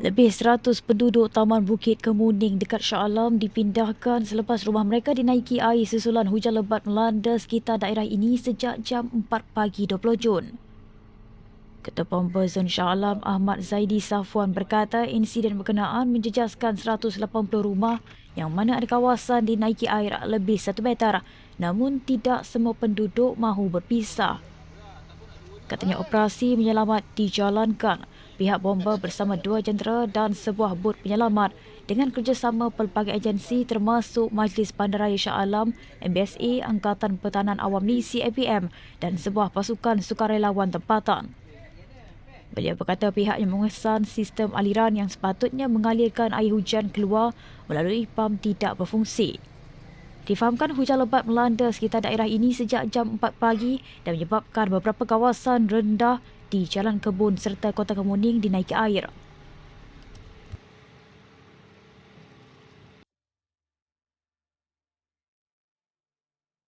Lebih 100 penduduk Taman Bukit Kemuning dekat Shah Alam dipindahkan selepas rumah mereka dinaiki air susulan hujan lebat melanda sekitar daerah ini sejak jam 4 pagi 20 Jun. Ketua Pembezon Shah Alam Ahmad Zaidi Safwan berkata insiden berkenaan menjejaskan 180 rumah yang mana ada kawasan dinaiki air lebih 1 meter namun tidak semua penduduk mahu berpisah. Katanya operasi menyelamat dijalankan pihak bomba bersama dua jentera dan sebuah bot penyelamat dengan kerjasama pelbagai agensi termasuk Majlis Bandaraya Shah Alam, MBSA, Angkatan Pertahanan Awam Nisi APM dan sebuah pasukan sukarelawan tempatan. Beliau berkata pihaknya mengesan sistem aliran yang sepatutnya mengalirkan air hujan keluar melalui pam tidak berfungsi. Difahamkan hujan lebat melanda sekitar daerah ini sejak jam 4 pagi dan menyebabkan beberapa kawasan rendah di Jalan Kebun serta Kota Kemuning dinaiki air.